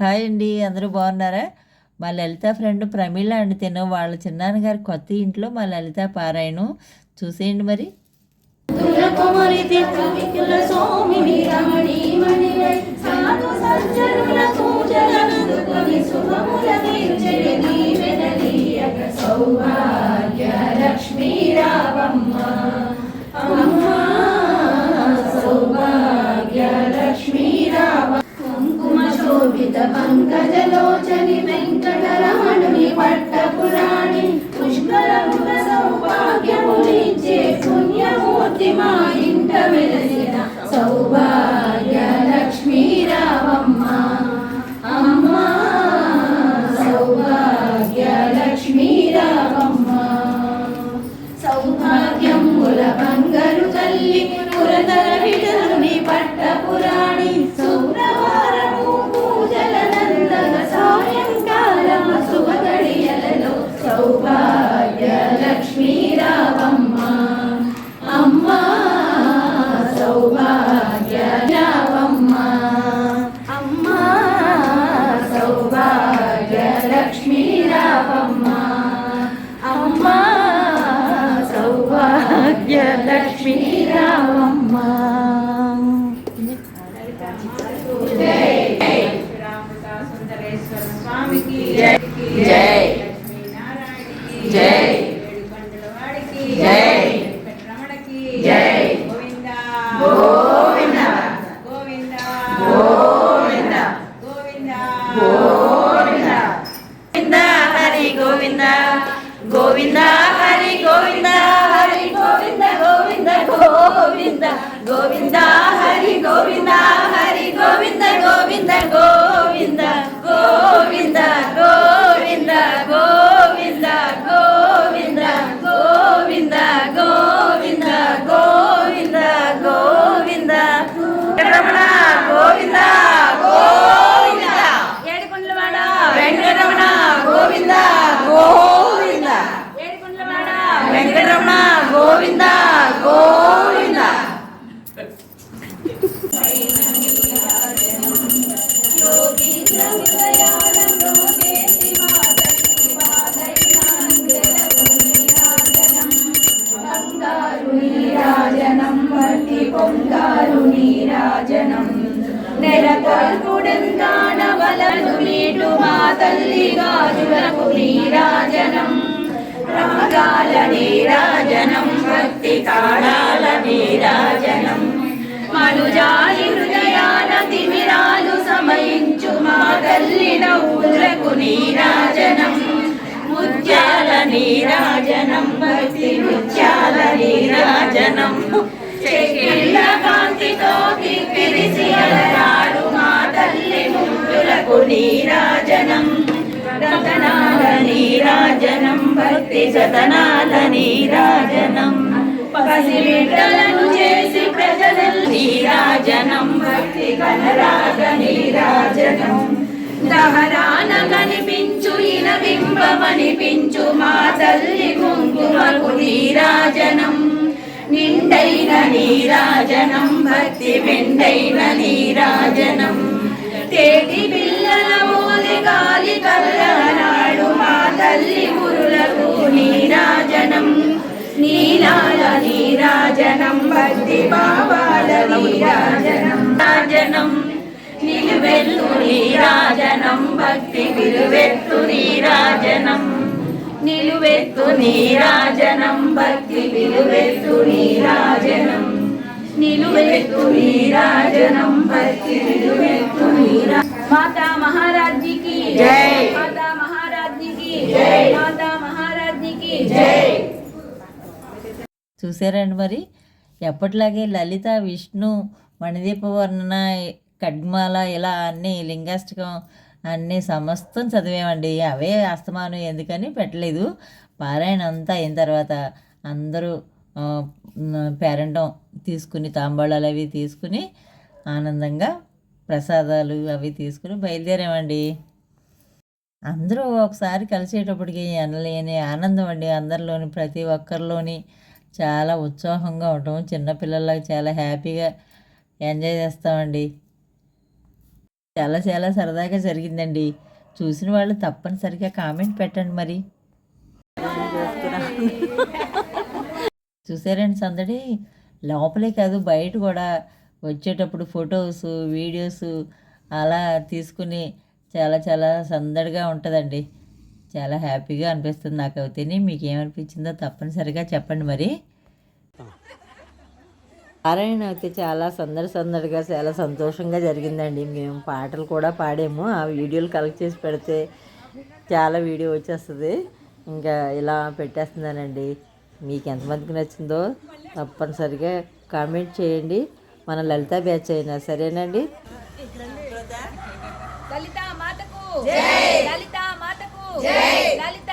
Hi అండి అందరూ బాగున్నారా? మా లలిత ఫ్రెండ్ ప్రమీళ అండి తిన వాళ్ళ చిన్నాన్నగారి కొత్త ఇంట్లో మా లలిత పారాయణం. చూసేయండి మరి. తులకుమరి పంకజలోచని వెంకటరమ స్వామికి జై. జై. జై. జై. రమణకి జై. గోవింద గోవింద. గోవింద గోవింద. గోవింద గోవింద గోవింద హరి గోవింద గోవింద హరి గోవింద హరి గోవింద గోవింద గోవింద గోవింద హరి గోవింద గోవింద గోవింద గోవింద గోవింద గోవింద గోవింద గోవింద గోవింద గోవింద. రమణ గోవింద గోవింద. ఏడుకుండ్లవాడ వెంకటరమణ గోవింద గోవింద. ఏడుకుండ్లవాడ వెంకటరమణ గోవింద తల్లి నీరాజనం రాగాల నీరాజనం భక్తి తాళాల నీరాజనం మనుజాలి హృదయాల తిమిరాలు సమయించు మా తల్లి నవ్వులకు నీరాజనం ముత్యాల నీరాజనం భక్తి ముత్యాల నీరాజనం చెక్కిళ్ళ కాంతితో కిక్కిరిసి అలరాడు మా తల్లి ముద్దులకు నీరాజనం రాజనం భక్తి జతనాల నీరాజనం. పసిబిడ్డలను చేసి ప్రజల నీరాజనం. భక్తి కనరాగ నీరాజనం. దహరాన కనిపించు ఇన బింబమనిపించు మా తల్లి కుంకుమకు నీరాజనం. నిండైన నీరాజనం భక్తి మెండైన నీరాజనం. తేటి పిల్లల మూలి గాలి కల్లారా తల్లి గురులకు నీరాజనం. నీలాల నీరాజనం భక్తి బాబాల నీరాజనం. రాజనం నిలువెత్తు నీరాజనం భక్తి విలువెత్తు నీరాజనం. నిలువెత్తు నీరాజనం భక్తి విలువెత్తు నీరాజనం. నిలువెత్తు నీరాజనం చూసారండి మరి? ఎప్పటిలాగే లలిత విష్ణు మణిదీప వర్ణన ఖడ్మాల ఇలా అన్ని లింగాష్టకం అన్నీ సమస్తం చదివామండి. అవే అస్తమానం ఎందుకని పెట్టలేదు. పారాయణ అంతా అయిన తర్వాత అందరూ పేరంటం తీసుకుని తాంబూలాలు అవి తీసుకుని ఆనందంగా ప్రసాదాలు అవి తీసుకుని బయలుదేరామండి. అందరూ ఒకసారి కలిసేటప్పటికి అనలేని ఆనందం అండి. అందరిలోని ప్రతి ఒక్కరిలోని చాలా ఉత్సాహంగా ఉండటం చిన్నపిల్లలకి చాలా హ్యాపీగా ఎంజాయ్ చేస్తామండి. చాలా చాలా సరదాగా జరిగిందండి. చూసిన వాళ్ళు తప్పనిసరిగా కామెంట్ పెట్టండి మరి. చూసారండి సందడి? లోపలే కాదు బయట కూడా వచ్చేటప్పుడు ఫొటోస్ వీడియోస్ అలా తీసుకుని చాలా చాలా సందడిగా ఉంటుందండి. చాలా హ్యాపీగా అనిపిస్తుంది నాకు అయితేనే మీకు ఏమనిపించిందో తప్పనిసరిగా చెప్పండి మరి. పారాయణ అయితే చాలా సందడి సందడిగా చాలా సంతోషంగా జరిగిందండి. మేము పాటలు కూడా పాడాము. ఆ వీడియోలు కలెక్ట్ చేసి పెడితే చాలా వీడియో వచ్చేస్తుంది. ఇంకా ఇలా పెట్టేస్తున్నానండి. మీకు ఎంతమందికి నచ్చిందో తప్పనిసరిగా కామెంట్ చేయండి. మన లలిత బ్యాచ్ అయినా సరేనండి. లలితా మాతకు లలితా